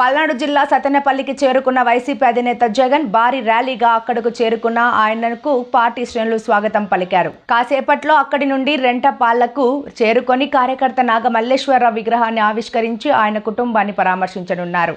పల్నాడు జిల్లా సత్తెనపల్లికి చేరుకున్న వైసీపీ అధినేత జగన్ భారీ ర్యాలీగా అక్కడకు చేరుకున్న ఆయనకు పార్టీ శ్రేణులు స్వాగతం పలికారు. కాసేపట్లో అక్కడి నుండి రెంటపాళ్ళకు చేరుకొని కార్యకర్త నాగమల్లేశ్వరరావు విగ్రహాన్ని ఆవిష్కరించి ఆయన కుటుంబాన్ని పరామర్శించనున్నారు.